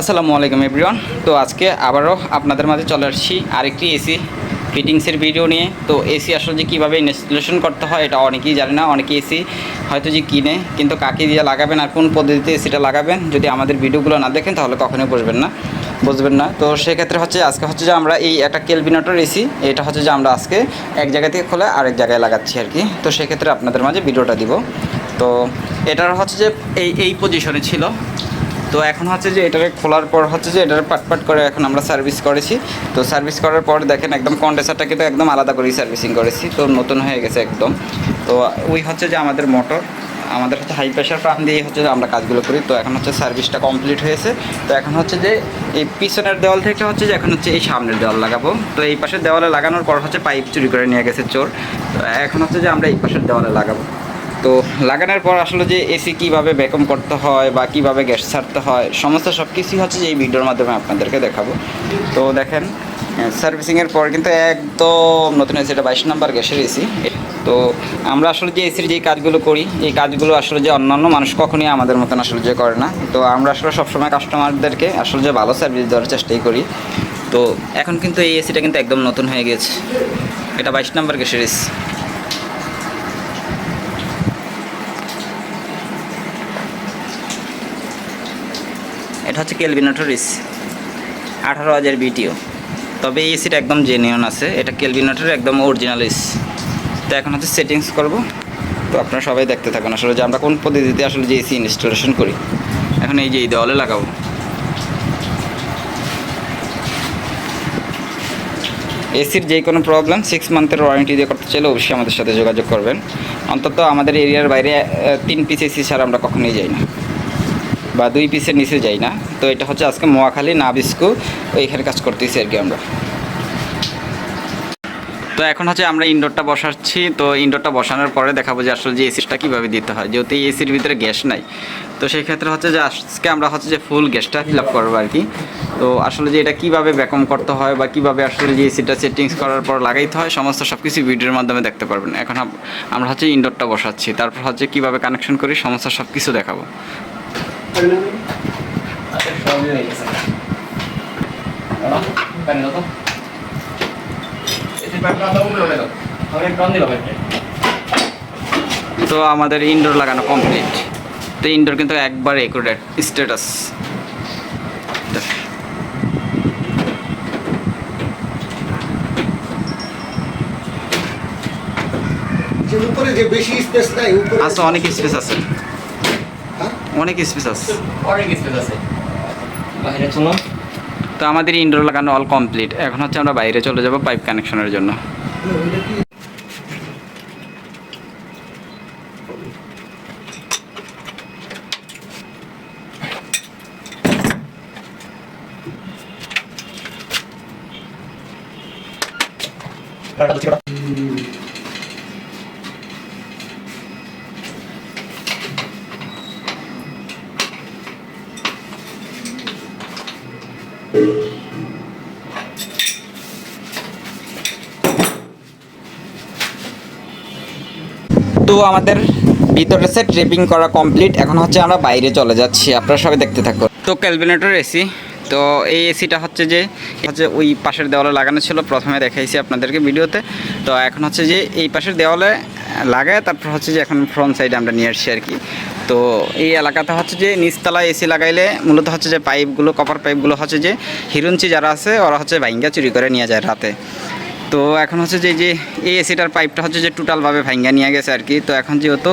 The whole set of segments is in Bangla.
আসসালামু আলাইকুম এভরিওয়ান তো আজকে আবারও আপনাদের মাঝে চলে আসছি আরেকটি এসি ফিটিংসের ভিডিও নিয়ে। তো এসি আসলে যে কীভাবে ইনস্টলেশন করতে হয়, এটা অনেকেই জানে না। অনেকে এসি হয়তো যে কিনে, কিন্তু কাকে দিয়ে লাগাবেন আর কোন পদ্ধতিতে এসিটা লাগাবেন, যদি আমাদের ভিডিওগুলো না দেখেন, তাহলে কখনোই বুঝবেন না। বুঝবেন না। তো সেক্ষেত্রে হচ্ছে, আজকে হচ্ছে যে আমরা এই একটা কেলভিনেটর এসি এটা হচ্ছে যে আমরা আজকে এক জায়গা থেকে খোলে আরেক জায়গায় লাগাচ্ছি আর কি। তো সেক্ষেত্রে আপনাদের মাঝে ভিডিওটা দিব। তো এটার হচ্ছে যে এই এই পজিশনে ছিল। তো এখন হচ্ছে যে এটারে খোলার পর হচ্ছে যে এটারে পাট পাট করে এখন আমরা সার্ভিস করেছি। তো সার্ভিস করার পর দেখেন একদম কন্ডেন্সারটাকে তো একদম আলাদা করেই সার্ভিসিং করেছি। তো নতুন হয়ে গেছে একদম। তো ওই হচ্ছে যে আমাদের মোটর আমাদের হচ্ছে হাই প্রেশার পাম্প দিয়ে হচ্ছে আমরা কাজগুলো করি। তো এখন হচ্ছে সার্ভিসটা কমপ্লিট হয়েছে। তো এখন হচ্ছে যে এই পিছনের দেওয়াল থেকে হচ্ছে যে এখন হচ্ছে এই সামনের দেওয়াল লাগাবো। তো এই পাশের দেওয়ালে লাগানোর পর হচ্ছে পাইপ চুরি করে নিয়ে গেছে চোর। তো এখন হচ্ছে যে আমরা এই পাশের দেওয়ালে লাগাবো। তো লাগানোর পর আসলে যে এসি কীভাবে ব্যাকম করতে হয় বা কীভাবে গ্যাস ছাড়তে হয়, সমস্ত সব কিছুই হচ্ছে যে এই ভিডিওর মাধ্যমে আপনাদেরকে দেখাবো। তো দেখেন সার্ভিসিংয়ের পর কিন্তু একদম নতুন এসি এটা বাইশ নাম্বার গ্যাসের এসি তো আমরা আসলে যে এসির যে কাজগুলো করি, এই কাজগুলো আসলে যে অন্যান্য মানুষ কখনই আমাদের মতন আসলে যে করে না। তো আমরা আসলে সবসময় কাস্টমারদেরকে আসলে যে ভালো সার্ভিস দেওয়ার চেষ্টাই করি। তো এখন কিন্তু এই এসিটা কিন্তু একদম নতুন হয়ে গেছে। এটা বাইশ নাম্বার গ্যাসের এসি এটা হচ্ছে কেলভিনেটরিস আঠারো হাজার বিটিও তবে এই এসিটা একদম জেনিয়ন আছে, এটা কেলভিনেটর একদম অরিজিনাল এসি তো এখন হচ্ছে সেটিংস করব, তো আপনারা সবাই দেখতে থাকুন। আসলে যে আমরা কোন পদ্ধতিতে আসলে যে এসি ইনস্টলেশন করি, এখন এই যে এই দেওয়ালে লাগাবো। এসির যে কোনো প্রবলেম সিক্স মান্থের ওয়ারেন্টি দিয়ে করতে চাইলে অবশ্যই আমাদের সাথে যোগাযোগ করবেন। অন্তত আমাদের এরিয়ার বাইরে তিন পিস এসি ছাড়া আমরা কখনোই যাই না। বা দুই পিসের নিচে যাই না। তো এটা হচ্ছে আজকে মোয়াখালী নাবিস্কু ওইখানে কাজ করতেছি আর কি আমরা। তো এখন হচ্ছে আমরা ইনডোরটা বসাচ্ছি। তো ইনডোরটা বসানোর পরে দেখাবো যে আসলে যে এসিটা কীভাবে দিতে হয়। যেহেতু এসির ভিতরে গ্যাস নাই। তো সেই ক্ষেত্রে হচ্ছে যে আজকে আমরা হচ্ছে যে ফুল গ্যাসটা ফিল আপ করব আর কি। তো আসলে যে এটা কীভাবে ব্যাকম করতে হয় বা কীভাবে আসলে যে এসিটা সেটিংস করার পর লাগাইতে হয়, সমস্ত সব কিছু ভিডিওর মাধ্যমে দেখতে পারবেন। এখন আমরা হচ্ছে ইনডোরটা বসাচ্ছি। তারপর হচ্ছে কীভাবে কানেকশন করি, সমস্ত সব কিছু দেখাবো। তো। আমাদের ইনডোর লাগানো কমপ্লিট তো ইনডোর কিন্তু একবার একুরেট স্ট্যাটাস উপরে যে বেশি স্পেস নাই উপরে আছে অনেক স্পেস আছে? অনেক স্পেস আছে। অনেক স্পেস আছে। বাইরে চলো। তো আমাদের ইনডোর লাগানো অল কমপ্লিট এখন হচ্ছে আমরা বাইরে চলে যাব পাইপ কানেকশনের জন্য। ওইটা তো আমাদের ভিতরে সে ট্রেপিং করা কমপ্লিট এখন হচ্ছে আমরা বাইরে চলে যাচ্ছি, আপনারা সবাই দেখতে থাকুন। তো ক্যালভিনেটর এসি তো এই এসিটা হচ্ছে যে হচ্ছে ওই পাশের দেওয়ালে লাগানো ছিল, প্রথমে দেখাইছি আপনাদেরকে ভিডিওতে। তো এখন হচ্ছে যে, এই পাশের দেওয়ালে লাগায়, তারপর হচ্ছে যে এখন ফ্রন্ট সাইডে আমরা নিয়ে আসছি আর কি। তো এই এলাকাতে হচ্ছে যে নিচতলায় এসি লাগাইলে মূলত হচ্ছে যে পাইপগুলো কপার পাইপগুলো হচ্ছে যে, হিরুঞ্চি যারা আছে, ওরা হচ্ছে ভাইঙ্গা চুরি করে নিয়ে যায় রাতে। তো এখন হচ্ছে যে যে এই এসিটার পাইপটা হচ্ছে যে টোটালভাবে ভাঙ্গা নিয়ে গেছে আর কি। তো এখন যেহেতু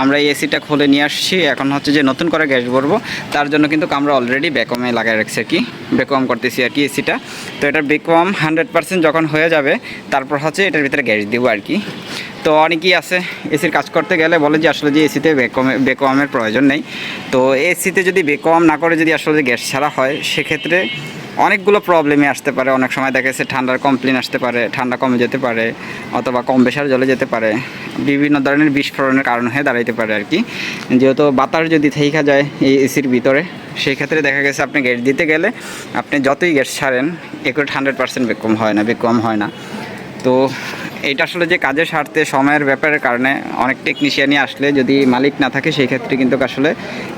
আমরা এই এসিটা খুলে নিয়ে আসছি, এখন হচ্ছে যে নতুন করে গ্যাস ভরবো, তার জন্য কিন্তু আমরা অলরেডি বেকমে লাগাই রাখছি আর কি। বেকম করতেছি আর কি এসিটা তো এটার বেকম হান্ড্রেড পার্সেন্ট যখন হয়ে যাবে, তারপর হচ্ছে এটার ভিতরে গ্যাস দেবো আর কি। তো অনেকেই আছে এসির কাজ করতে গেলে বলে যে আসলে যে এসিতে বেকমে বেকমের প্রয়োজন নেই। তো এসিতে যদি বেকম না করে যদি আসলে গ্যাস ছাড়া হয়, সেক্ষেত্রে অনেকগুলো প্রবলেমই আসতে পারে। অনেক সময় দেখা গেছে ঠান্ডার কমপ্লেন আসতে পারে, ঠান্ডা কমে যেতে পারে, অথবা কম বেশার জলে যেতে পারে। বিভিন্ন ধরনের বিস্ফোরণের কারণ হয়ে দাঁড়াইতে পারে আর কি। যেহেতু বাতাস যদি থেইখা যায় এই এসির ভিতরে সেই ক্ষেত্রে দেখা গেছে আপনি গ্যাস দিতে গেলে আপনি যতই গ্যাস ছাড়েন একটু হান্ড্রেড পার্সেন্ট বেকম হয় না বেকম হয় না। তো এটা আসলে যে কাজের স্বার্থে, সময়ের ব্যাপারের কারণে অনেক টেকনিশিয়ানই আসলে যদি মালিক না থাকে, সেই ক্ষেত্রে কিন্তু আসলে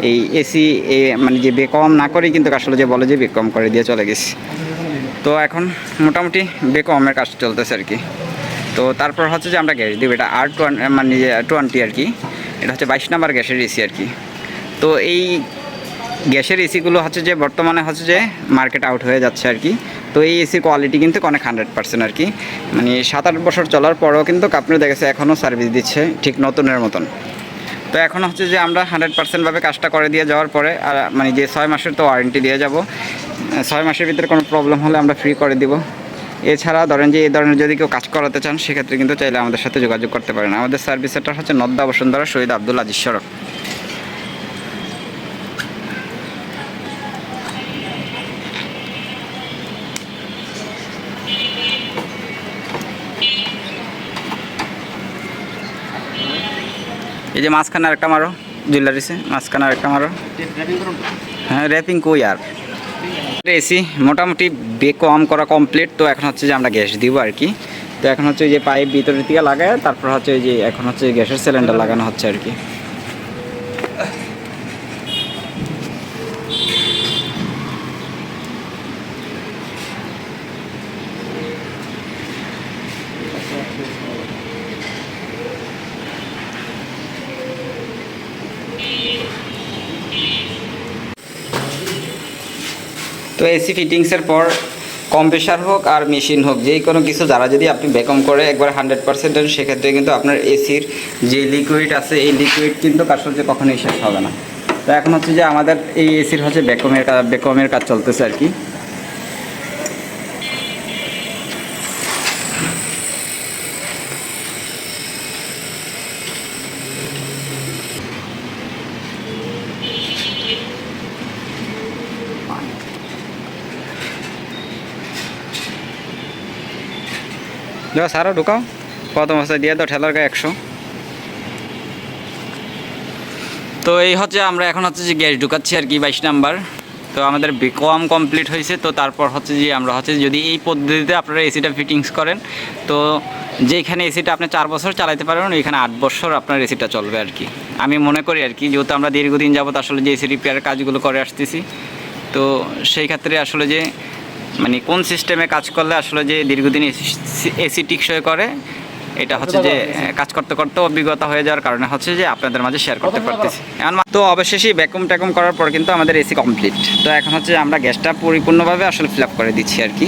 এই এসি মানে যে বেকম না করেই কিন্তু আসলে যে বলে যে বেকম করে দিয়ে চলে গেছি। তো এখন মোটামুটি বেকমের কাজ চলতেছে আর কি। তো তারপর হচ্ছে যে আমরা গ্যাস দিব, এটা আর টোয়েন মানে টোয়েন্টি আর কি। এটা হচ্ছে বাইশ নাম্বার গ্যাসের এসি আর কি। তো এই গ্যাসের এসিগুলো হচ্ছে যে বর্তমানে হচ্ছে যে মার্কেট আউট হয়ে যাচ্ছে আর কি। তো এই এসির কোয়ালিটি কিন্তু অনেক হান্ড্রেড পার্সেন্ট আর কি। মানে সাত আট বছর চলার পরেও কিন্তু আপনার দেখেছে এখনও সার্ভিস দিচ্ছে ঠিক নতুনের মতন। তো এখন হচ্ছে যে আমরা হান্ড্রেড পার্সেন্টভাবে কাজটা করে দিয়ে যাওয়ার পরে আর মানে যে ছয় মাসের তো ওয়ারেন্টি দিয়ে যাব ছয় মাসের ভিতরে কোনো প্রবলেম হলে আমরা ফ্রি করে দিব। এছাড়া ধরেন যে এই ধরনের যদি কেউ কাজ করাতে চান, সেক্ষেত্রে কিন্তু চাইলে আমাদের সাথে যোগাযোগ করতে পারেন। আমাদের সার্ভিস সেন্টার হচ্ছে নদ্দা বসুন্ধরা শহীদ আব্দুল আজিজ সড়ক। এই যে মাঝখানে আরেকটা মারো জুয়েলারিসে মাঝখানে আরেকটা মারো। হ্যাঁ র্যাপিং কই আর? এসি মোটামুটি বে কম করা কমপ্লিট তো এখন হচ্ছে যে আমরা গ্যাস দিব আর কি। তো এখন হচ্ছে ওই যে পাইপ ভিতরের দিকে লাগায়, তারপর হচ্ছে ওই যে এখন হচ্ছে গ্যাসের সিলিন্ডার লাগানো হচ্ছে আর কি। তো এসি ফিটিংসের পর কম্প্রেসার হোক আর মেশিন হোক যেই কোনো কিছু, যারা যদি আপনি বেকম করে একবার হান্ড্রেড পার্সেন্ট দেন, সেক্ষেত্রে কিন্তু আপনার এসির যে লিকুইড আছে, এই লিকুইড কিন্তু আসলে কখনোই শেষ হবে না। তো এখন হচ্ছে যে আমাদের এই এসির হচ্ছে বেকমের কাজ বেকমের কাজ চলতেছে আর কি। যাও সারও ঢুকাও। প্রথম অবস্থায় দিয়ে দাও, ঠেলার গায়ে একশো। তো এই হচ্ছে আমরা এখন হচ্ছে যে গ্যাস ঢুকাচ্ছি আর কি, বাইশ নাম্বার। তো আমাদের কম কমপ্লিট হয়েছে, তো তারপর হচ্ছে যে আমরা হচ্ছে যদি এই পদ্ধতিতে আপনারা এসিটা ফিটিংস করেন, তো যেখানে এসিটা আপনি চার বছর চালাতে পারবেন, ওইখানে আট বছর আপনার এসিটা চলবে আর কি। আমি মনে করি আর কি, যেহেতু আমরা দীর্ঘদিন যাবত আসলে যে এসি রিপেয়ারের কাজগুলো করে আসতেছি, তো সেই ক্ষেত্রে আসলে যে মানে কোন সিস্টেমে কাজ করলে আসলে যে দীর্ঘদিন এসি টিকসই করে এটা হচ্ছে যে কাজ করতে করতে অভিজ্ঞতা হয়ে যাওয়ার কারণে হচ্ছে যে আপনাদের মাঝে শেয়ার করতে পারতেছি। এখন তো অবশেষে ব্যাকুম ট্যাকুম করার পর কিন্তু আমাদের এসি কমপ্লিট তো এখন হচ্ছে আমরা গ্যাসটা পরিপূর্ণভাবে আসলে ফিল আপ করে দিচ্ছি আর কি।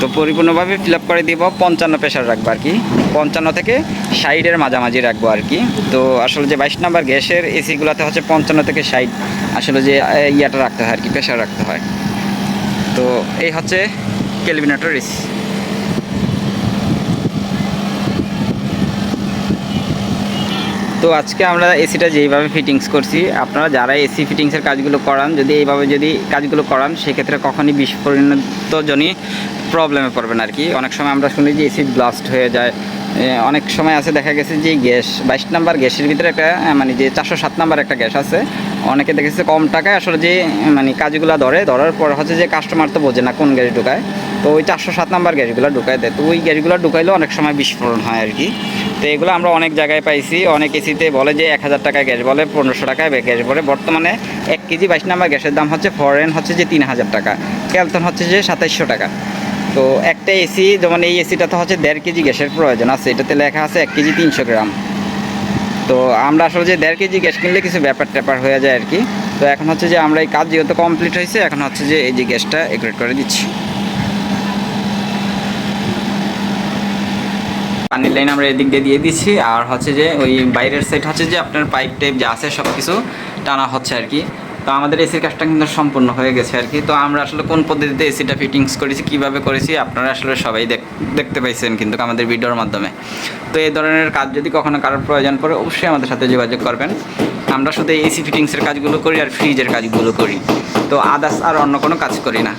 তো পরিপূর্ণভাবে ফিল আপ করে দিব পঞ্চান্ন প্রেশার রাখব আর কি। পঞ্চান্ন থেকে ষাটের মাঝামাঝি রাখব আর কি। তো আসলে যে বাইশ নাম্বার গ্যাসের এসিগুলোতে হচ্ছে পঞ্চান্ন থেকে ষাট আসলে যে ইয়াটা রাখতে হয় আর কি প্রেশার রাখতে হয়। তো এই হচ্ছে কেলভিনেটর এসি তো আজকে আমরা এসিটা যেইভাবে ফিটিংস করছি, আপনারা যারা এসি ফিটিংসের কাজগুলো করান, যদি এইভাবে যদি কাজগুলো করান, সেক্ষেত্রে কখনই বিস্ফোরণজনই প্রবলেমে পড়বেন আর কি অনেক সময় আমরা শুনি যে এসি ব্লাস্ট হয়ে যায় অনেক সময় আছে, দেখা গেছে যে গ্যাস, বাইশ নাম্বার গ্যাসের ভিতরে একটা মানে যে চারশো সাত নাম্বার একটা গ্যাস আছে, অনেকে দেখেছে কম টাকায় আসলে যে মানে কাজগুলো ধরে, ধরার পর হচ্ছে যে কাস্টমার তো বোঝে না কোন গ্যাস ঢুকায়। তো ওই চারশো সাত নাম্বার গ্যাসগুলো ঢুকায় দেয়। তো ওই গ্যাসগুলো ঢুকাইলেও অনেক সময় বিস্ফোরণ হয় আর কি। তো এগুলো আমরা অনেক জায়গায় পাইছি। অনেক এসিতে বলে যে এক হাজার টাকায় গ্যাস বলে, পনেরোশো টাকায় গ্যাস বলে। বর্তমানে এক কেজি বাইশ নাম্বার গ্যাসের দাম হচ্ছে ফরেন হচ্ছে যে তিন হাজার টাকা। ক্যালতন হচ্ছে যে সাতাইশশো টাকা। তো একটা এসি যেমন এই এসিটা তো হচ্ছে দেড় কেজি গ্যাসের প্রয়োজন আছে। এটাতে লেখা আছে এক কেজি তিনশো গ্রাম। তো আমরা আসলে যে দেড় কেজি গ্যাস কিনলে কিছু ব্যাপার ট্যাপার হয়ে যায় আর কি। তো এখন হচ্ছে যে আমরা এই কাজ যেহেতু কমপ্লিট হয়েছে, এখন হচ্ছে যে এই যে গ্যাসটা এগ্রেড করে দিচ্ছি। পানির লাইন আমরা এদিক দিয়ে দিয়ে দিচ্ছি, আর হচ্ছে যে ওই বাইরের সাইড হচ্ছে যে আপনার পাইপ টাইপ যা আছে সব কিছু টানা হচ্ছে আর কি। তো আমাদের এসির কাজটা কিন্তু সম্পূর্ণ হয়ে গেছে আর কি। তো আমরা আসলে কোন পদ্ধতিতে এসিটা ফিটিংস করেছি, কীভাবে করেছি, আপনারা আসলে সবাই দেখ- দেখতে পাইছেন কিন্তু আমাদের ভিডিওর মাধ্যমে। তো এই ধরনের কাজ যদি কখনো কারোর প্রয়োজন পড়ে, অবশ্যই আমাদের সাথে যোগাযোগ করবেন। আমরা শুধু এসি ফিটিংসের কাজগুলো করি আর ফ্রিজের কাজগুলো করি। তো আদার্স আর অন্য কোনো কাজ করি না।